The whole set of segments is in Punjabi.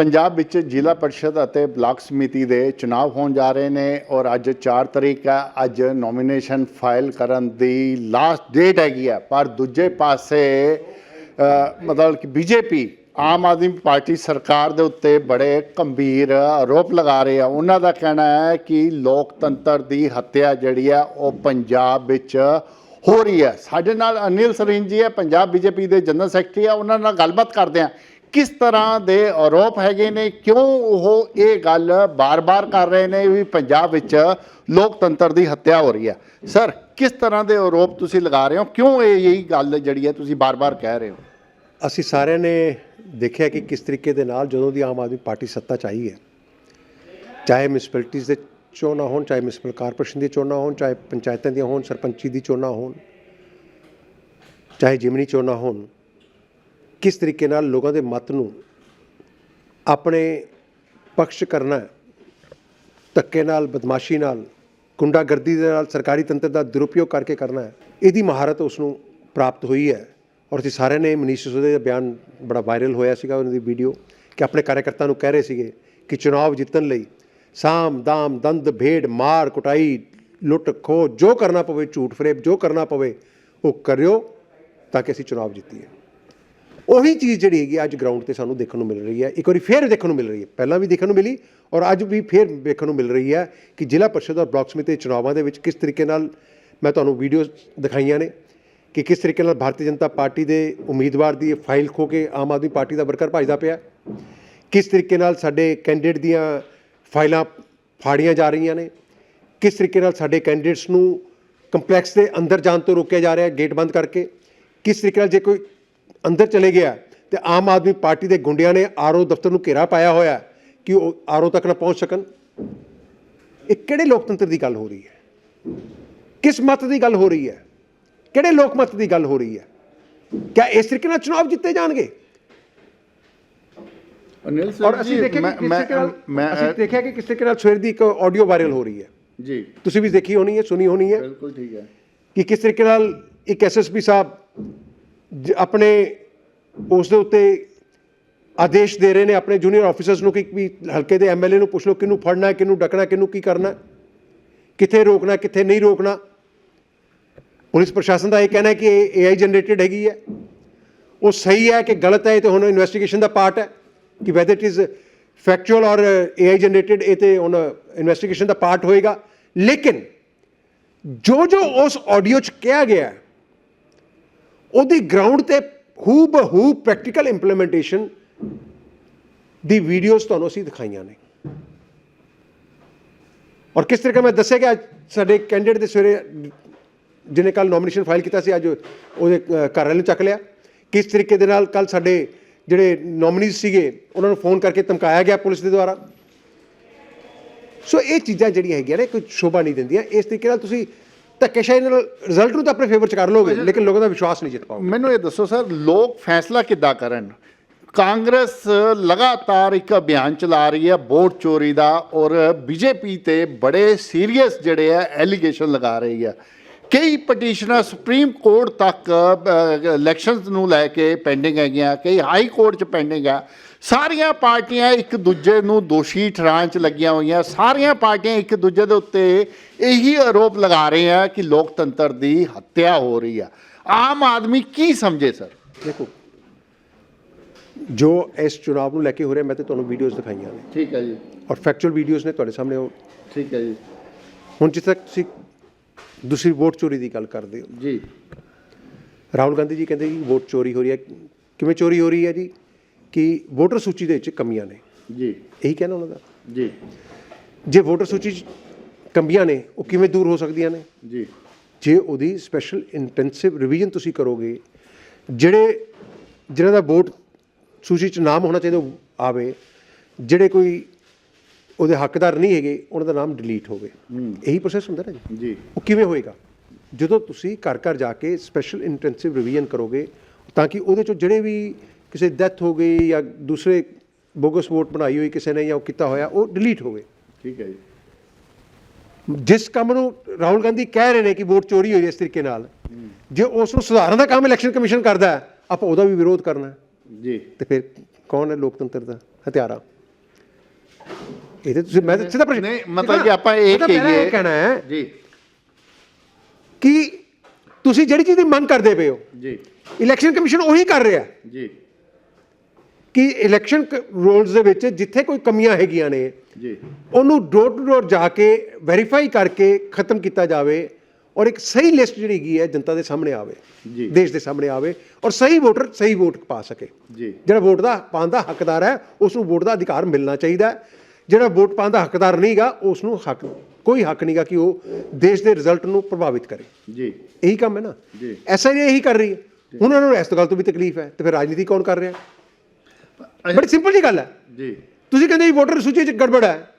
ਪੰਜਾਬ ਵਿੱਚ ਜ਼ਿਲ੍ਹਾ ਪਰਿਸ਼ਦ ਅਤੇ ਬਲਾਕ ਸਮਿਤੀ ਦੇ ਚੁਣਾਵ ਹੋਣ ਜਾ ਰਹੇ ਨੇ ਔਰ ਅੱਜ 4 ਤਰੀਕ ਹੈ, ਅੱਜ ਨੋਮੀਨੇਸ਼ਨ ਫਾਈਲ ਕਰਨ ਦੀ ਲਾਸਟ ਡੇਟ ਹੈਗੀ ਹੈ। ਪਰ ਦੂਜੇ ਪਾਸੇ ਮਤਲਬ ਕਿ ਬੀਜੇਪੀ, ਆਮ ਆਦਮੀ ਪਾਰਟੀ ਸਰਕਾਰ ਦੇ ਉੱਤੇ ਬੜੇ ਗੰਭੀਰ ਆਰੋਪ ਲਗਾ ਰਹੇ ਆ। ਉਹਨਾਂ ਦਾ ਕਹਿਣਾ ਹੈ ਕਿ ਲੋਕਤੰਤਰ ਦੀ ਹੱਤਿਆ ਜਿਹੜੀ ਹੈ, ਉਹ ਪੰਜਾਬ ਵਿੱਚ ਹੋ ਰਹੀ ਹੈ। ਸਾਡੇ ਨਾਲ ਅਨਿਲ ਸਰੀਨ ਜੀ ਹੈ, ਪੰਜਾਬ ਬੀਜੇਪੀ ਦੇ ਜਨਰਲ ਸੈਕਟਰੀ ਆ ਉਹਨਾਂ ਨਾਲ ਗੱਲਬਾਤ ਕਰਦੇ ਆ ਕਿਸ ਤਰ੍ਹਾਂ ਦੇ ਆਰੋਪ ਹੈਗੇ ਨੇ? ਕਿਉਂ ਉਹ ਇਹ ਗੱਲ ਬਾਰ-ਬਾਰ ਕਰ ਰਹੇ ਨੇ ਵੀ ਪੰਜਾਬ ਵਿੱਚ ਲੋਕਤੰਤਰ ਦੀ ਹੱਤਿਆ ਹੋ ਰਹੀ ਹੈ? ਸਰ ਕਿਸ ਤਰ੍ਹਾਂ ਦੇ ਆਰੋਪ ਤੁਸੀਂ ਲਗਾ ਰਹੇ ਹੋ? ਕਿਉਂ ਇਹ ਇਹੀ ਗੱਲ ਜਿਹੜੀ ਹੈ ਤੁਸੀਂ ਬਾਰ-ਬਾਰ ਕਹਿ ਰਹੇ ਹੋ? ਅਸੀਂ ਸਾਰਿਆਂ ਨੇ ਦੇਖਿਆ ਕਿ ਕਿਸ ਤਰੀਕੇ ਦੇ ਨਾਲ ਜਦੋਂ ਦੀ ਆਮ ਆਦਮੀ ਪਾਰਟੀ ਸੱਤਾ 'ਚ ਆਈ ਹੈ, ਚਾਹੇ ਮਿਊਨਿਸਪੈਲਿਟੀਜ਼ ਦੇ ਚੋਣਾਂ ਹੋਣ, ਚਾਹੇ ਮਿਊਨਿਸਪਲ ਕਾਰਪੋਰੇਸ਼ਨ ਦੀ ਚੋਣਾਂ ਹੋਣ, ਚਾਹੇ ਪੰਚਾਇਤਾਂ ਦੀਆਂ ਹੋਣ, ਸਰਪੰਚੀ ਦੀ ਚੋਣਾਂ ਹੋਣ, ਚਾਹੇ ਜਿਮਨੀ ਚੋਣਾਂ ਹੋਣ ਕਿਸ ਤਰੀਕੇ ਨਾਲ ਲੋਕਾਂ ਦੇ ਮਤ ਨੂੰ ਆਪਣੇ ਪਕਸ਼ ਕਰਨਾ ਧੱਕੇ ਨਾਲ, ਬਦਮਾਸ਼ੀ ਨਾਲ, ਗੁੰਡਾਗਰਦੀ ਦੇ ਨਾਲ ਸਰਕਾਰੀ ਤੰਤਰ ਦਾ ਦੁਰਉਪਯੋਗ ਕਰਕੇ ਕਰਨਾ ਹੈ, ਇਹਦੀ ਮਹਾਰਤ ਉਸ ਨੂੰ ਪ੍ਰਾਪਤ ਹੋਈ ਹੈ। ਔਰ ਅਸੀਂ ਸਾਰਿਆਂ ਨੇ ਮਨੀਸ਼ ਸਿਸੋਦੀਆ ਦਾ ਬਿਆਨ ਬੜਾ ਵਾਇਰਲ ਹੋਇਆ ਸੀਗਾ, ਉਹਨਾਂ ਦੀ ਵੀਡੀਓ ਕਿ ਆਪਣੇ ਕਾਰਜਕਰਤਾ ਨੂੰ ਕਹਿ ਰਹੇ ਸੀਗੇ ਕਿ ਚੁਣਾਵ ਜਿੱਤਣ ਲਈ ਸਾਮ, ਦਾਮ, ਦੰਦ, ਭੇਡ, ਮਾਰ, ਕੁਟਾਈ, ਲੁੱਟ ਖੋ ਜੋ ਕਰਨਾ ਪਵੇ, ਝੂਠ ਫਰੇਬ, ਜੋ ਕਰਨਾ ਪਵੇ, ਉਹ ਕਰਿਓ ਤਾਂ ਕਿ ਅਸੀਂ ਚੁਣਾਵ ਜਿੱਤੀਏ। ਉਹੀ ਚੀਜ਼ ਜਿਹੜੀ ਹੈਗੀ ਅੱਜ ਗਰਾਊਂਡ ਤੇ ਸਾਨੂੰ ਦੇਖਣ ਨੂੰ ਮਿਲ ਰਹੀ ਹੈ। ਇੱਕ ਵਾਰੀ ਫੇਰ ਦੇਖਣ ਨੂੰ ਮਿਲ ਰਹੀ ਹੈ। ਪਹਿਲਾਂ ਵੀ ਦੇਖਣ ਨੂੰ ਮਿਲੀ ਔਰ ਅੱਜ ਵੀ ਫੇਰ ਦੇਖਣ ਨੂੰ ਮਿਲ ਰਹੀ ਹੈ ਕਿ ਜ਼ਿਲ੍ਹਾ ਪਰਿਸ਼ਦ ਔਰ ਬਲਾਕ ਸਮਿਤੀ ਚੁਣਾਵਾਂ ਦੇ ਵਿੱਚ ਕਿਸ ਤਰੀਕੇ ਨਾਲ ਮੈਂ ਤੁਹਾਨੂੰ ਵੀਡੀਓ ਦਿਖਾਈਆਂ ਨੇ ਕਿ ਕਿਸ ਤਰੀਕੇ ਨਾਲ ਭਾਰਤੀ ਜਨਤਾ ਪਾਰਟੀ ਦੇ ਉਮੀਦਵਾਰ ਦੀ ਫਾਈਲ ਖੋ ਕੇ ਆਮ ਆਦਮੀ ਪਾਰਟੀ ਦਾ ਵਰਕਰ ਭਜਦਾ ਪਿਆ। ਕਿਸ ਤਰੀਕੇ ਨਾਲ ਸਾਡੇ ਕੈਂਡੀਡੇਟ ਦੀਆਂ ਫਾਈਲਾਂ ਫਾੜੀਆਂ ਜਾ ਰਹੀਆਂ ਨੇ। ਕਿਸ ਤਰੀਕੇ ਨਾਲ ਸਾਡੇ ਕੈਂਡੀਡੇਟਸ ਨੂੰ ਕੰਪਲੈਕਸ ਦੇ ਅੰਦਰ ਜਾਣ ਤੋਂ ਰੋਕਿਆ ਜਾ ਰਿਹਾ ਹੈ ਗੇਟ ਬੰਦ ਕਰਕੇ। ਕਿਸ ਤਰੀਕੇ ਨਾਲ ਜੇ ਕੋਈ ਅੰਦਰ ਚਲੇ ਗਿਆ ਤੇ ਆਮ ਆਦਮੀ ਪਾਰਟੀ ਦੇ ਗੁੰਡਿਆਂ ਨੇ ਆਰਓ ਦਫ਼ਤਰ ਨੂੰ ਘੇਰਾ ਪਾਇਆ ਹੋਇਆ ਕਿ ਉਹ ਆਰਓ ਤੱਕ ਨਾ ਪਹੁੰਚ ਸਕਣ। ਇਹ ਕਿਹੜੇ ਲੋਕਤੰਤਰ ਦੀ ਗੱਲ ਹੋ ਰਹੀ ਹੈ? ਕਿਸ ਮਤ ਦੀ ਗੱਲ ਹੋ ਰਹੀ ਹੈ? ਕਿਹੜੇ ਲੋਕ ਮਤ ਦੀ ਗੱਲ ਹੋ ਰਹੀ ਹੈ? ਕਿਆ ਇਸ ਤਰੀਕੇ ਨਾਲ ਚੁਣਾਵ ਜਿੱਤੇ ਜਾਣਗੇ? ਅਨਿਲ ਔਰ ਅਸੀਂ ਦੇਖਿਆ ਕਿ ਕਿਸ ਨਾਲ ਅਸੀਂ ਦੇਖਿਆ ਕਿ ਕਿਸ ਤਰੀਕੇ ਨਾਲ ਸਵੇਰ ਦੀ ਇੱਕ ਆਡੀਓ ਵਾਇਰਲ ਹੋ ਰਹੀ ਹੈ। ਜੀ। ਤੁਸੀਂ ਵੀ ਦੇਖੀ ਹੋਣੀ ਹੈ ਸੁਣੀ ਹੋਣੀ ਹੈ ਬਿਲਕੁਲ ਠੀਕ ਹੈ। ਕਿ ਕਿਸ ਤਰੀਕੇ ਨਾਲ ਇੱਕ ਐਸਐਸਪੀ ਸਾਹਿਬ ਆਪਣੇ ਉਸ ਦੇ ਉੱਤੇ ਆਦੇਸ਼ ਦੇ ਰਹੇ ਨੇ ਆਪਣੇ ਜੂਨੀਅਰ ਆਫੀਸਰਸ ਨੂੰ ਕਿ ਵੀ ਹਲਕੇ ਦੇ ਐਮਐਲਏ ਨੂੰ ਪੁੱਛ ਲਓ ਕਿਹਨੂੰ ਫੜਨਾ ਕਿਹਨੂੰ ਡਕਣਾ ਕਿਹਨੂੰ ਕੀ ਕਰਨਾ ਕਿੱਥੇ ਰੋਕਣਾ ਕਿੱਥੇ ਨਹੀਂ ਰੋਕਣਾ। ਪੁਲਿਸ ਪ੍ਰਸ਼ਾਸਨ ਦਾ ਇਹ ਕਹਿਣਾ ਕਿ ਇਹ ਏਆਈ ਜਨਰੇਟਡ ਹੈਗੀ ਹੈ। ਉਹ ਸਹੀ ਹੈ ਕਿ ਗਲਤ ਹੈ, ਇਹ ਤੇ ਹੁਣ ਇਨਵੈਸਟੀਗੇਸ਼ਨ ਦਾ ਪਾਰਟ ਹੈ ਕਿ whether it is factual or AI generated ਇਹ ਤੇ ਹੁਣ ਇਨਵੈਸਟੀਗੇਸ਼ਨ ਦਾ ਪਾਰਟ ਹੋਏਗਾ। ਲੇਕਿਨ ਜੋ ਜੋ ਉਸ ਆਡੀਓ 'ਚ ਕਿਹਾ ਗਿਆ ਉਹਦੀ ਗਰਾਊਂਡ ਤੇ ਹੂ ਬਹੂ ਪ੍ਰੈਕਟੀਕਲ ਇੰਪਲੀਮੈਂਟੇਸ਼ਨ ਦੀ ਵੀਡੀਓਜ਼ ਤੁਹਾਨੂੰ ਅਸੀਂ ਦਿਖਾਈਆਂ ਨੇ। ਔਰ ਕਿਸ ਤਰੀਕੇ ਮੈਂ ਦੱਸਿਆ ਕਿ ਅੱਜ ਸਾਡੇ ਕੈਂਡੀਡੇਟ ਦੇ ਸਵੇਰੇ ਜਿਹਨੇ ਕੱਲ ਨੋਮੀਨੇਸ਼ਨ ਫਾਈਲ ਕੀਤਾ ਸੀ, ਅੱਜ ਉਹਦੇ ਘਰ ਵਾਲੇ ਨੂੰ ਚੱਕ ਲਿਆ। ਕਿਸ ਤਰੀਕੇ ਦੇ ਨਾਲ ਕੱਲ ਸਾਡੇ ਜਿਹੜੇ ਨੋਮੀਨੀਜ਼ ਸੀਗੇ, ਉਹਨਾਂ ਨੂੰ ਫੋਨ ਕਰਕੇ ਧਮਕਾਇਆ ਗਿਆ ਪੁਲਿਸ ਦੇ ਦੁਆਰਾ। ਸੋ ਇਹ ਚੀਜ਼ਾਂ ਜਿਹੜੀਆਂ ਹੈਗੀਆਂ ਨੇ, ਕੋਈ ਸ਼ੋਭਾ ਨਹੀਂ ਦਿੰਦੀਆਂ। ਇਸ ਤਰੀਕੇ ਨਾਲ ਤੁਸੀਂ ਧੱਕੇਸ਼ਾਹੀ ਨਾਲ ਰਿਜ਼ਲਟ ਨੂੰ ਤਾਂ ਆਪਣੇ ਫੇਵਰ ਚ ਕਰ ਲੋਗੇ ਲੇਕਿਨ ਲੋਕਾਂ ਦਾ ਵਿਸ਼ਵਾਸ ਨਹੀਂ ਜਿੱਤ ਪਾਓਗੇ। ਮੈਨੂੰ ਇਹ ਦੱਸੋ ਸਰ ਲੋਕ ਫੈਸਲਾ ਕਿੱਦਾਂ ਕਰਨ? ਕਾਂਗਰਸ ਲਗਾਤਾਰ ਇੱਕ ਅਭਿਆਨ ਚਲਾ ਰਹੀ ਹੈ ਵੋਟ ਚੋਰੀ ਦਾ ਔਰ ਬੀਜੇਪੀ ਤੇ ਬੜੇ ਸੀਰੀਅਸ ਜਿਹੜੇ ਆ ਐਲੀਗੇਸ਼ਨ ਲਗਾ ਰਹੀ ਹੈ। ਕਈ ਪਟੀਸ਼ਨਰ ਸੁਪਰੀਮ ਕੋਰਟ ਤੱਕ ਇਲੈਕਸ਼ਨਸ ਨੂੰ ਲੈ ਕੇ ਪੈਂਡਿੰਗ ਹੈਗੀਆਂ ਕਈ ਹਾਈ ਕੋਰਟ 'ਚ ਪੈਂਡਿੰਗ ਆ। ਸਾਰੀਆਂ ਪਾਰਟੀਆਂ ਇੱਕ ਦੂਜੇ ਨੂੰ ਦੋਸ਼ੀ ਠਹਿਰਾਉਣ 'ਚ ਲੱਗੀਆਂ ਹੋਈਆਂ। ਸਾਰੀਆਂ ਪਾਰਟੀਆਂ ਇੱਕ ਦੂਜੇ ਦੇ ਉੱਤੇ ਇਹੀ ਆਰੋਪ ਲਗਾ ਰਹੇ ਆ ਕਿ ਲੋਕਤੰਤਰ ਦੀ ਹੱਤਿਆ ਹੋ ਰਹੀ ਆ। ਆਮ ਆਦਮੀ ਕੀ ਸਮਝੇ ਸਰ? ਦੇਖੋ ਜੋ ਇਸ ਚੁਣਾਵ ਨੂੰ ਲੈ ਕੇ ਹੋ ਰਿਹਾ ਮੈਂ ਤੇ ਤੁਹਾਨੂੰ ਵੀਡੀਓਜ਼ ਦਿਖਾਈਆਂ ਨੇ। ਠੀਕ ਹੈ ਜੀ। ਔਰ ਫੈਕਚੁਅਲ ਵੀਡੀਓਜ਼ ਨੇ ਤੁਹਾਡੇ ਸਾਹਮਣੇ ਉਹ। ਠੀਕ ਹੈ ਜੀ। ਹੁਣ ਜਿੱਥੇ ਤੱਕ ਤੁਸੀਂ ਦੂਸਰੀ ਵੋਟ ਚੋਰੀ ਦੀ ਗੱਲ ਕਰਦੇ ਹੋ। ਜੀ। ਰਾਹੁਲ ਗਾਂਧੀ ਜੀ ਕਹਿੰਦੇ ਕਿ ਵੋਟ ਚੋਰੀ ਹੋ ਰਹੀ ਹੈ। ਕਿਵੇਂ ਚੋਰੀ ਹੋ ਰਹੀ ਹੈ ਜੀ? ਕਿ ਵੋਟਰ ਸੂਚੀ ਦੇ ਵਿੱਚ ਕਮੀਆਂ ਨੇ। ਜੀ। ਇਹੀ ਕਹਿਣਾ ਉਹਨਾਂ ਦਾ। ਜੀ। ਜੇ ਵੋਟਰ ਸੂਚੀ 'ਚ ਕਮੀਆਂ ਨੇ ਉਹ ਕਿਵੇਂ ਦੂਰ ਹੋ ਸਕਦੀਆਂ ਨੇ? ਜੀ। ਜੇ ਉਹਦੀ ਸਪੈਸ਼ਲ ਇੰਟੈਂਸਿਵ ਰਿਵੀਜ਼ਨ ਤੁਸੀਂ ਕਰੋਗੇ ਜਿਹੜੇ ਜਿਨ੍ਹਾਂ ਦਾ ਵੋਟ ਸੂਚੀ 'ਚ ਨਾਮ ਹੋਣਾ ਚਾਹੀਦਾ ਉਹ ਆਵੇ ਜਿਹੜੇ ਕੋਈ ਉਹਦੇ ਹੱਕਦਾਰ ਨਹੀਂ ਹੈਗੇ ਉਹਨਾਂ ਦਾ ਨਾਮ ਡਿਲੀਟ ਹੋਵੇ। ਇਹੀ ਪ੍ਰੋਸੈਸ ਹੁੰਦਾ ਨਾ ਜੀ? ਜੀ। ਉਹ ਕਿਵੇਂ ਹੋਏਗਾ? ਜਦੋਂ ਤੁਸੀਂ ਘਰ ਘਰ ਜਾ ਕੇ ਸਪੈਸ਼ਲ ਇੰਟੈਂਸਿਵ ਰਿਵੀਜ਼ਨ ਕਰੋਗੇ ਤਾਂ ਕਿ ਉਹਦੇ ਚੋਂ ਜਿਹੜੇ ਵੀ ਕਿਸੇ ਡੈਥ ਹੋ ਗਈ ਜਾਂ ਦੂਸਰੇ ਬੋਗਸ ਵੋਟ ਬਣਾਈ ਹੋਈ ਕਿਸੇ ਨੇ ਜਾਂ ਉਹ ਕੀਤਾ ਹੋਇਆ ਉਹ ਡਿਲੀਟ ਹੋਵੇ। ਠੀਕ ਹੈ ਜੀ। ਜਿਸ ਕੰਮ ਨੂੰ ਰਾਹੁਲ ਗਾਂਧੀ ਕਹਿ ਰਹੇ ਨੇ ਕਿ ਵੋਟ ਚੋਰੀ ਹੋਈ ਇਸ ਤਰੀਕੇ ਨਾਲ ਜੇ ਉਸ ਨੂੰ ਸੁਧਾਰਨ ਦਾ ਕੰਮ ਇਲੈਕਸ਼ਨ ਕਮਿਸ਼ਨ ਕਰਦਾ ਹੈ ਆਪਾਂ ਉਹਦਾ ਵੀ ਵਿਰੋਧ ਕਰਨਾ ਜੀ। ਤੇ ਫਿਰ ਕੌਣ ਹੈ ਲੋਕਤੰਤਰ ਦਾ? ਹਥਿਆਰਾ। ਇਹਦੇ ਤੁਸੀਂ ਮੈਂ ਤਾਂ ਸਿੱਧਾ ਪ੍ਰਸ਼ਨ ਨਹੀਂ, ਮਤਲਬ ਕਿ ਆਪਾਂ ਇਹ ਕਹੀਏ- ਕਹਿਣਾ ਹੈ ਜੀ। ਕਿ ਤੁਸੀਂ ਜਿਹੜੀ ਚੀਜ਼ ਦੀ ਮੰਗ ਕਰਦੇ ਪਏ ਹੋ ਜੀ। ਇਲੈਕਸ਼ਨ ਕਮਿਸ਼ਨ ਉਹੀ ਕਰ ਰਿਹਾ। ਜੀ। ਕਿ ਇਲੈਕਸ਼ਨ ਰੋਲਸ ਦੇ ਵਿੱਚ ਜਿੱਥੇ ਕੋਈ ਕਮੀਆਂ ਹੈਗੀਆਂ ਨੇ ਜੀ। ਉਹਨੂੰ ਡੋਰ ਟੂ ਡੋਰ ਜਾ ਕੇ ਵੈਰੀਫਾਈ ਕਰਕੇ ਖਤਮ ਕੀਤਾ ਜਾਵੇ ਔਰ ਇੱਕ ਸਹੀ ਲਿਸਟ ਜਿਹੜੀ ਹੈਗੀ ਹੈ ਜਨਤਾ ਦੇ ਸਾਹਮਣੇ ਆਵੇ ਜੀ। ਦੇਸ਼ ਦੇ ਸਾਹਮਣੇ ਆਵੇ ਔਰ ਸਹੀ ਵੋਟਰ ਸਹੀ ਵੋਟ ਪਾ ਸਕੇ। ਜੀ। ਜਿਹੜਾ ਵੋਟ ਦਾ ਪਾਉਣ ਦਾ ਹੱਕਦਾਰ ਹੈ ਉਸ ਨੂੰ ਵੋਟ ਦਾ ਅਧਿਕਾਰ ਮਿਲਣਾ ਚਾਹੀਦਾ ਹੈ। ਜਿਹੜਾ ਵੋਟ ਪਾਉਣ ਦਾ ਹੱਕਦਾਰ ਨਹੀਂਗਾ ਉਸ ਨੂੰ ਹੱਕ ਕੋਈ ਹੱਕ ਨਹੀਂਗਾ ਕਿ ਉਹ ਦੇਸ਼ ਦੇ ਰਿਜ਼ਲਟ ਨੂੰ ਪ੍ਰਭਾਵਿਤ ਕਰੇ। ਜੀ। ਇਹੀ ਕੰਮ ਹੈ ਨਾ? ਜੀ। ਐਸਾ ਹੀ ਇਹੀ ਕਰ ਰਹੀ ਹੈ। ਹੁਣ ਉਹਨਾਂ ਨੂੰ ਇਸ ਗੱਲ ਤੋਂ ਵੀ ਤਕਲੀਫ ਹੈ ਤੇ ਫਿਰ ਰਾਜਨੀਤੀ ਕੌਣ ਕਰ ਰਿਹਾ ਬੜੀ ਸਿੰਪਲ ਜੀ ਗੱਲ ਹੈ। ਜੀ। ਤੁਸੀਂ ਕਹਿੰਦੇ ਜੀ ਵੋਟਰ ਸੂਚੀ 'ਚ ਗੜਬੜ ਹੈ।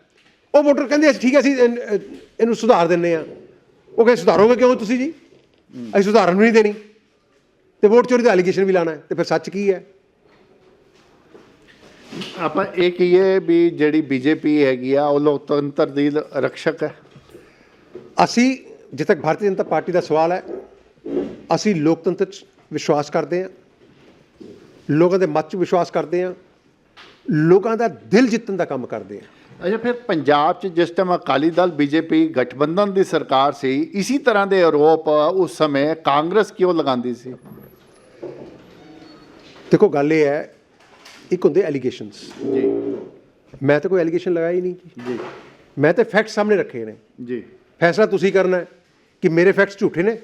ਉਹ ਵੋਟਰ ਕਹਿੰਦੇ ਅਸੀਂ ਠੀਕ ਹੈ ਅਸੀਂ ਇਹਨ- ਸੁਧਾਰ ਦਿੰਨੇ ਆ ਉਹ ਕਹਿੰਦੇ ਸੁਧਾਰੋਗੇ ਕਿਉਂ ਤੁਸੀਂ ਜੀ? ਅਸੀਂ ਸੁਧਾਰਨ ਨੂੰ ਨਹੀਂ ਦੇਣੀ। ਤੇ ਵੋਟ ਚੋਰੀ ਦਾ ਐਲੀਗੇਸ਼ਨ ਵੀ ਲਾਣਾ ਹੈ ਤੇ ਫਿਰ ਸੱਚ ਕੀ ਹੈ? ਆਪਾਂ ਇਹ ਕਹੀਏ ਵੀ ਜਿਹੜੀ ਬੀਜੇਪੀ ਹੈਗੀ ਆ ਉਹ ਲੋਕਤੰਤਰ ਦੀ ਰਕਸ਼ਕ ਹੈ। ਅਸੀਂ ਜਿੱਥੇ ਤੱਕ ਭਾਰਤੀ ਜਨਤਾ ਪਾਰਟੀ ਦਾ ਸਵਾਲ ਹੈ ਅਸੀਂ ਲੋਕਤੰਤਰ 'ਚ ਵਿਸ਼ਵਾਸ ਕਰਦੇ ਹਾਂ। ਲੋਕਾਂ ਦੇ ਮਤ 'ਚ ਵਿਸ਼ਵਾਸ ਕਰਦੇ ਹਾਂ। ਲੋਕਾਂ ਦਾ ਦਿਲ ਜਿੱਤਣ ਦਾ ਕੰਮ ਕਰਦੇ ਹਾਂ। ਅੱਛਾ ਫਿਰ ਪੰਜਾਬ 'ਚ ਜਿਸ ਟਾਈਮ ਅਕਾਲੀ ਦਲ ਬੀਜੇਪੀ ਗਠਬੰਧਨ ਦੀ ਸਰਕਾਰ ਸੀ ਇਸੇ ਤਰ੍ਹਾਂ ਦੇ ਆਰੋਪ ਉਸ ਸਮੇਂ ਕਾਂਗਰਸ ਕਿਉਂ ਲਗਾਉਂਦੀ ਸੀ? ਦੇਖੋ ਗੱਲ ਇਹ ਹੈ ਇੱਕ ਹੁੰਦੇ ਐਲੀਗੇਸ਼ਨਸ ਜੀ। ਮੈਂ ਤਾਂ ਕੋਈ ਐਲੀਗੇਸ਼ਨ ਲਗਾਇਆ ਹੀ ਨਹੀਂ ਜੀ। ਮੈਂ ਤਾਂ ਫੈਕਟ ਸਾਹਮਣੇ ਰੱਖੇ ਨੇ। ਜੀ। ਫੈਸਲਾ ਤੁਸੀਂ ਕਰਨਾ ਹੈ ਕਿ ਮੇਰੇ ਫੈਕਟਸ ਝੂਠੇ ਨੇ।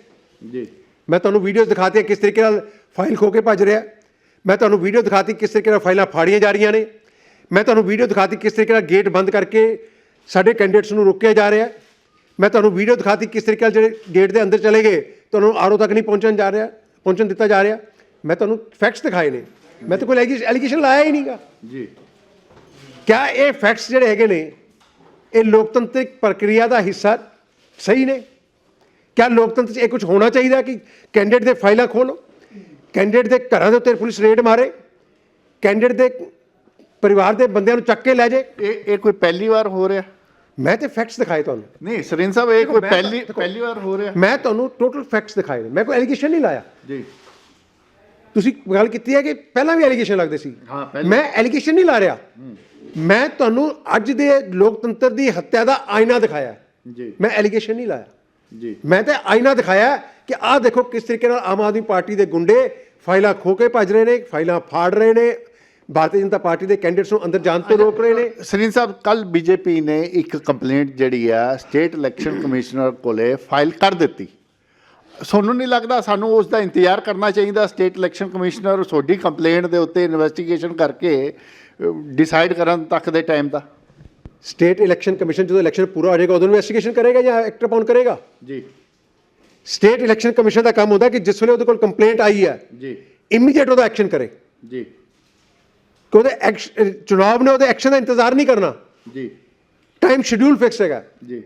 ਜੀ। ਮੈਂ ਤੁਹਾਨੂੰ ਵੀਡੀਓਜ਼ ਦਿਖਾਤੀਆਂ ਕਿਸ ਤਰੀਕੇ ਨਾਲ ਫਾਈਲ ਖੋ ਕੇ ਭੱਜ ਰਿਹਾ। ਮੈਂ ਤੁਹਾਨੂੰ ਵੀਡੀਓ ਦਿਖਾਤੀ ਕਿਸ ਤਰੀਕੇ ਨਾਲ ਫਾਈਲਾਂ ਫਾੜੀਆਂ ਜਾ ਰਹੀਆਂ ਨੇ। ਮੈਂ ਤੁਹਾਨੂੰ ਵੀਡੀਓ ਦਿਖਾਤੀ ਕਿਸ ਤਰੀਕੇ ਨਾਲ ਗੇਟ ਬੰਦ ਕਰਕੇ ਸਾਡੇ ਕੈਂਡੀਡੇਟਸ ਨੂੰ ਰੋਕਿਆ ਜਾ ਰਿਹਾ। ਮੈਂ ਤੁਹਾਨੂੰ ਵੀਡੀਓ ਦਿਖਾਤੀ ਕਿਸ ਤਰੀਕੇ ਨਾਲ ਜਿਹੜੇ ਗੇਟ ਦੇ ਅੰਦਰ ਚਲੇ ਗਏ ਤੁਹਾਨੂੰ ਆਰਓ ਤੱਕ ਨਹੀਂ ਪਹੁੰਚਣ ਜਾ ਰਿਹਾ ਪਹੁੰਚਣ ਦਿੱਤਾ ਜਾ ਰਿਹਾ। ਮੈਂ ਤੁਹਾਨੂੰ ਫੈਕਟਸ ਦਿਖਾਏ ਨੇ। ਮੈਂ ਤਾਂ ਕੋਈ ਐਲੀਗੇਸ਼ਨ ਲਾਇਆ ਹੀ ਨਹੀਂਗਾ। ਜੀ। ਕਿਆ ਇਹ ਫੈਕਟਸ ਜਿਹੜੇ ਹੈਗੇ ਨੇ ਇਹ ਲੋਕਤੰਤਰਿਕ ਪ੍ਰਕਿਰਿਆ ਦਾ ਹਿੱਸਾ ਸਹੀ ਨੇ? ਕਿਆ ਲੋਕਤੰਤਰ 'ਚ ਇਹ ਕੁਝ ਹੋਣਾ ਚਾਹੀਦਾ ਕਿ ਕੈਂਡੀਡੇਟ ਦੇ ਫਾਈਲਾਂ ਖੋਲੋ? ਕੈਂਡੀਡੇਟ ਦੇ ਘਰਾਂ ਦੇ ਉੱਤੇ ਪੁਲਿਸ ਰੇਡ ਮਾਰੇ? ਕੈਂਡੀਡੇਟ ਦੇ ਪਰਿਵਾਰ ਦੇ ਬੰਦਿਆਂ ਨੂੰ ਚੱਕ ਕੇ ਲੈ ਜੇ? ਇਹ ਇਹ ਕੋਈ ਪਹਿਲੀ ਵਾਰ ਹੋ ਰਿਹਾ? ਮੈਂ ਤੇ ਫੈਕਟਸ ਦਿਖਾਏ ਤੁਹਾਨੂੰ। ਨਹੀਂ ਸਰਿੰਦਰ ਸਾਹਿਬ ਇਹ ਕੋਈ ਪਹਿਲੀ ਪਹਿਲੀ ਵਾਰ ਹੋ ਰਿਹਾ? ਮੈਂ ਤੁਹਾਨੂੰ ਟੋਟਲ ਫੈਕਟਸ ਦਿਖਾਏ ਮੈਂ ਕੋਈ ਐਲੀਗੇਸ਼ਨ ਨਹੀਂ ਲਾਇਆ। ਜੀ। ਤੁਸੀਂ ਗੱਲ ਕੀਤੀ ਹੈ ਕਿ ਪਹਿਲਾਂ ਵੀ ਐਲੀਗੇਸ਼ਨ ਲੱਗਦੇ ਸੀ? ਹਾਂ, ਪਹਿਲਾਂ। ਮੈਂ ਐਲੀਗੇਸ਼ਨ ਨਹੀਂ ਲਾ ਰਿਹਾ। ਮੈਂ ਤੁਹਾਨੂੰ ਅੱਜ ਦੇ ਲੋਕਤੰਤਰ ਦੀ ਹੱਤਿਆ ਦਾ ਆਇਨਾ ਦਿਖਾਇਆ। ਹੈ। ਜੀ। ਮੈਂ ਐਲੀਗੇਸ਼ਨ ਨਹੀਂ ਲਾਇਆ। ਜੀ। ਮੈਂ ਤਾਂ ਆਇਨਾ ਦਿਖਾਇਆ ਕਿ ਆਹ ਦੇਖੋ ਕਿਸ ਤਰੀਕੇ ਨਾਲ ਆਮ ਆਦਮੀ ਪਾਰਟੀ ਦੇ ਗੁੰਡੇ ਫਾਈਲਾਂ ਖੋ ਕੇ ਭੱਜ ਰਹੇ ਨੇ ਫਾਈਲਾਂ ਫਾੜ ਰਹੇ ਨੇ ਭਾਰਤੀ ਜਨਤਾ ਪਾਰਟੀ ਦੇ ਕੈਂਡੀਡੇਟਸ ਨੂੰ ਅੰਦਰ ਜਾਣ ਤੋਂ ਰੋਕ ਰਹੇ ਨੇ। ਸਰਿੰਦਰ ਸਾਹਿਬ ਕੱਲ ਬੀਜੇਪੀ ਨੇ ਇੱਕ ਕੰਪਲੇਂਟ ਜਿਹੜੀ ਆ ਸਟੇਟ ਇਲੈਕਸ਼ਨ ਕਮਿਸ਼ਨਰ ਕੋਲੇ ਫਾਈਲ ਕਰ ਦਿੱਤੀ। ਤੁਹਾਨੂੰ ਨਹੀਂ ਲੱਗਦਾ ਸਾਨੂੰ ਉਸ ਦਾ ਇੰਤਜ਼ਾਰ ਕਰਨਾ ਚਾਹੀਦਾ। ਸਟੇਟ ਇਲੈਕਸ਼ਨ ਕਮਿਸ਼ਨਰ ਤੁਹਾਡੀ ਕੰਪਲੇਂਟ ਦੇ ਉੱਤੇ ਇਨਵੈਸਟੀਗੇਸ਼ਨ ਕਰਕੇ ਡਿਸਾਈਡ ਕਰਨ ਤੱਕ ਦੇ ਟਾਈਮ ਦਾ। ਸਟੇਟ ਇਲੈਕਸ਼ਨ ਕਮਿਸ਼ਨ ਜਦੋਂ ਇਲੈਕਸ਼ਨ ਪੂਰਾ ਹੋ ਜਾਏਗਾ ਉਦੋਂ ਇਨਵੈਸਟੀਗੇਸ਼ਨ ਕਰੇਗਾ ਜਾਂ ਐਕਟ ਅਪਾਉਣ ਕਰੇਗਾ? ਜੀ। ਸਟੇਟ ਇਲੈਕਸ਼ਨ ਕਮਿਸ਼ਨ ਦਾ ਕੰਮ ਹੁੰਦਾ ਕਿ ਜਿਸ ਵੇਲੇ ਉਹਦੇ ਕੋਲ ਕੰਪਲੇਂਟ ਆਈ ਹੈ ਜੀ। ਇਮੀਡੀਏਟ ਉਹਦਾ ਐਕਸ਼ਨ ਕਰੇ। ਜੀ। ਕਿ ਉਹਦੇ ਚੁਣਾਵ ਨੇ ਉਹਦੇ ਐਕਸ਼ਨ ਦਾ ਇੰਤਜ਼ਾਰ ਨਹੀਂ ਕਰਨਾ। ਜੀ। ਟਾਈਮ ਸ਼ਡਿਊਲ ਫਿਕਸ ਹੈਗਾ। ਜੀ।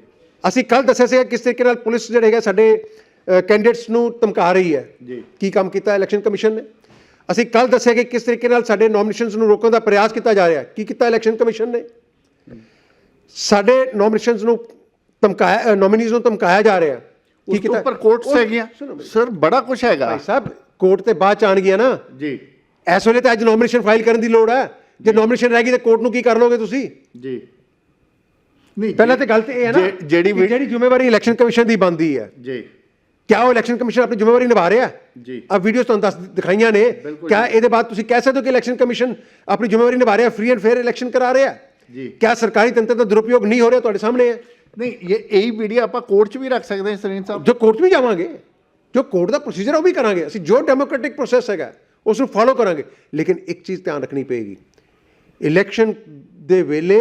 ਅਸੀਂ ਕੱਲ ਦੱਸਿਆ ਸੀਗਾ ਕਿਸ ਤਰੀਕੇ ਨਾਲ ਪੁਲਿਸ ਜਿਹੜੇ ਹੈਗਾ ਸਾਡੇ ਕੈਂਡੀਡੇਟਸ ਨੂੰ ਧਮਕਾ ਰਹੀ ਹੈ। ਜੀ। ਕੀ ਕੰਮ ਕੀਤਾ ਇਲੈਕਸ਼ਨ ਕਮਿਸ਼ਨ ਨੇ? ਅਸੀਂ ਕੱਲ ਦੱਸਿਆ ਕਿ ਕਿਸ ਤਰੀਕੇ ਨਾਲ ਸਾਡੇ ਨੋਮੀਨੇਸ਼ਨਸ ਨੂੰ ਰੋਕਣ ਦਾ ਪ੍ਰਯਾਸ ਕੀਤਾ ਜਾ ਰਿਹਾ ਕੀ ਕੀਤਾ ਇਲੈਕਸ਼ਨ ਕਮਿਸ਼ਨ ਨੇ? ਸਾਡੇ ਨੋਮੀਨੇਸ਼ਨਸ ਨੂੰ ਧਮਕਾਇਆ ਨੋਮੀਨੀਜ਼ ਨੂੰ ਧਮਕਾਇਆ ਜਾ ਰਿਹਾ ਕੀ ਉਸ ਤੋਂ ਉੱਪਰ ਕੋਰਟਸ ਹੈਗੀਆਂ। ਸਰ ਬੜਾ ਕੁਝ ਹੈਗਾ। ਭਾਈ ਸਾਹਿਬ ਕੋਰਟ ਤੇ ਬਾਅਦ ਚ ਆਣਗੀਆਂ ਨਾ। ਜੀ। ਇਸ ਵੇਲੇ ਤਾਂ ਅੱਜ ਨੋਮੀਨੇਸ਼ਨ ਫਾਈਲ ਕਰਨ ਦੀ ਲੋੜ ਹੈ। ਜੇ ਨੋਮੀਨੇਸ਼ਨ ਰਹਿ ਗਈ ਤਾਂ ਕੋਰਟ ਨੂੰ ਕੀ ਕਰ ਲੋਗੇ ਤੁਸੀਂ? ਜੀ। ਨਹੀਂ ਪਹਿਲਾਂ ਤੇ ਗੱਲ ਤੇ ਇਹ ਹੈ ਨਾ ਜਿਹੜੀ ਜਿਹੜੀ ਜ਼ਿੰਮੇਵਾਰੀ ਇਲੈਕਸ਼ਨ ਕਮਿਸ਼ਨ ਦੀ ਬਣਦੀ ਹੈ। ਜੀ। ਕਿਆ ਉਹ ਇਲੈਕਸ਼ਨ ਕਮਿਸ਼ਨ ਆਪਣੀ ਜ਼ਿੰਮੇਵਾਰੀ ਨਿਭਾ ਰਿਹਾ ਹੈ ਜੀ। ਆ ਵੀਡੀਓਜ਼ ਤੁਹਾਨੂੰ ਦੱਸ ਦਿਖਾਈਆਂ ਨੇ ਕਿਆ ਇਹਦੇ ਬਾਅਦ ਤੁਸੀਂ ਕਹਿ ਸਕਦੇ ਹੋ ਕਿ ਇਲੈਕਸ਼ਨ ਕਮਿਸ਼ਨ ਆਪਣੀ ਜ਼ਿੰਮੇਵਾਰੀ ਨਿਭਾ ਰਿਹਾ ਫ੍ਰੀ ਐਂਡ ਫੇਅਰ ਇਲੈਕਸ਼ਨ ਕਰਾ ਰਿਹਾ ਜੀ। ਕਿਆ ਸਰਕਾਰੀ ਤੰਤਰ ਦਾ ਦੁਰਉਪਯੋਗ ਨਹੀਂ ਹੋ ਰਿਹਾ ਤੁਹਾਡੇ ਸਾਹਮਣੇ ਹੈ ਨਹੀਂ ਇਹ ਇਹੀ ਵੀਡੀਓ ਆਪਾਂ ਕੋਰਟ 'ਚ ਵੀ ਰੱਖ ਸਕਦੇ ਹਾਂ ਸਰੀਨ ਸਾਹਿਬ ਜੋ ਕੋਰਟ ਵੀ ਜਾਵਾਂਗੇ ਜੋ ਕੋਰਟ ਦਾ ਪ੍ਰੋਸੀਜਰ ਉਹ ਵੀ ਕਰਾਂਗੇ ਅਸੀਂ ਜੋ ਡੈਮੋਕ੍ਰੈਟਿਕ ਪ੍ਰੋਸੈਸ ਹੈਗਾ ਉਸ ਨੂੰ ਫਾਲੋ ਕਰਾਂਗੇ ਲੇਕਿਨ ਇੱਕ ਚੀਜ਼ ਧਿਆਨ ਰੱਖਣੀ ਪਏਗੀ ਇਲੈਕਸ਼ਨ ਦੇ ਵੇਲੇ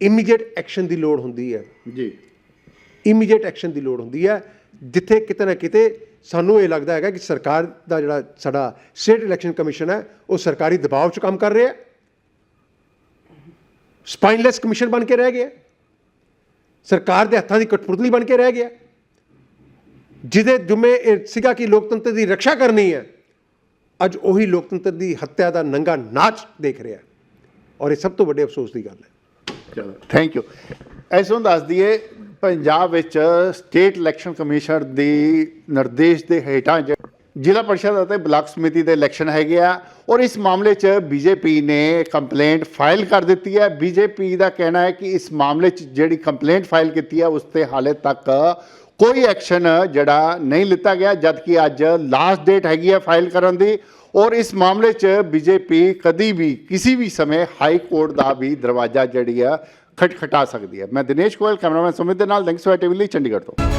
ਇਮੀਡੀਏਟ ਐਕਸ਼ਨ ਦੀ ਲੋੜ ਹੁੰਦੀ ਹੈ ਜੀ ਇਮੀਡੀਏਟ ਐਕਸ਼ਨ ਦੀ ਲੋੜ ਹੁੰਦੀ ਹੈ ਜਿੱਥੇ ਕਿਤੇ ਨਾ ਕਿਤੇ ਸਾਨੂੰ ਇਹ ਲੱਗਦਾ ਹੈਗਾ ਕਿ ਸਰਕਾਰ ਦਾ ਜਿਹੜਾ ਸਾਡਾ ਸਟੇਟ ਇਲੈਕਸ਼ਨ ਕਮਿਸ਼ਨ ਹੈ, ਉਹ ਸਰਕਾਰੀ ਦਬਾਅ 'ਚ ਕੰਮ ਕਰ ਰਿਹਾ ਹੈ। ਸਪਾਈਨਲੈਸ ਕਮਿਸ਼ਨ ਬਣ ਕੇ ਰਹਿ ਗਿਆ ਸਰਕਾਰ ਦੇ ਹੱਥਾਂ ਦੀ ਕਠਪੁਤਲੀ ਬਣ ਕੇ ਰਹਿ ਗਿਆ ਜਿਹਦੇ ਜੁਮੇ ਇਹ ਸੀਗਾ ਕਿ ਲੋਕਤੰਤਰ ਦੀ ਰੱਖਿਆ ਕਰਨੀ ਹੈ, ਅੱਜ ਉਹੀ ਲੋਕਤੰਤਰ ਦੀ ਹੱਤਿਆ ਦਾ ਨੰਗਾ ਨਾਚ ਦੇਖ ਰਿਹਾ ਔਰ ਇਹ ਸਭ ਤੋਂ ਵੱਡੇ ਅਫਸੋਸ ਦੀ ਗੱਲ ਹੈ। ਚਲੋ ਥੈਂਕ ਯੂ ਐਸੋਂ ਦੱਸ ਦਈਏ ਪੰਜਾਬ ਵਿੱਚ ਸਟੇਟ ਇਲੈਕਸ਼ਨ ਕਮਿਸ਼ਨ ਦੀ ਨਿਰਦੇਸ਼ ਦੇ ਹੇਠਾਂ ਜ- ਜ਼ਿਲ੍ਹਾ ਪਰਿਸ਼ਦ ਅਤੇ ਬਲਾਕ ਸਮਿਤੀ ਦੇ ਇਲੈਕਸ਼ਨ ਹੈਗੇ ਆ ਔਰ ਇਸ ਮਾਮਲੇ 'ਚ ਬੀਜੇਪੀ ਨੇ ਕੰਪਲੇਂਟ ਫਾਈਲ ਕਰ ਦਿੱਤੀ ਹੈ। ਬੀਜੇਪੀ ਦਾ ਕਹਿਣਾ ਹੈ ਕਿ ਇਸ ਮਾਮਲੇ 'ਚ ਜਿਹੜੀ ਕੰਪਲੇਂਟ ਫਾਈਲ ਕੀਤੀ ਹੈ, ਉਸ ਤੇ ਹਾਲੇ ਤੱਕ ਕੋਈ ਐਕਸ਼ਨ ਜਿਹੜਾ ਨਹੀਂ ਲਿੱਤਾ ਗਿਆ, ਜਦਕਿ ਅੱਜ ਲਾਸਟ ਡੇਟ ਹੈਗੀ ਹੈ ਫਾਈਲ ਕਰਨ ਦੀ ਔਰ ਇਸ ਮਾਮਲੇ 'ਚ ਬੀਜੇਪੀ ਕਦੀ ਵੀ, ਕਿਸੇ ਵੀ ਸਮੇਂ ਹਾਈ ਕੋਰਟ ਦਾ ਵੀ ਦਰਵਾਜ਼ਾ ਜਿਹੜੀ ਆ ਖਟਖਟਾ ਸਕਦੀ ਹੈ। ਮੈਂ ਦਿਨੇਸ਼ ਗੋਇਲ, ਕੈਮਰਾਮੈਨ ਸੁਮਿਤ ਦੇ ਨਾਲ ਲਿੰਕਸ ਟੀਵੀ ਲਈ ਚੰਡੀਗੜ੍ਹ ਤੋਂ।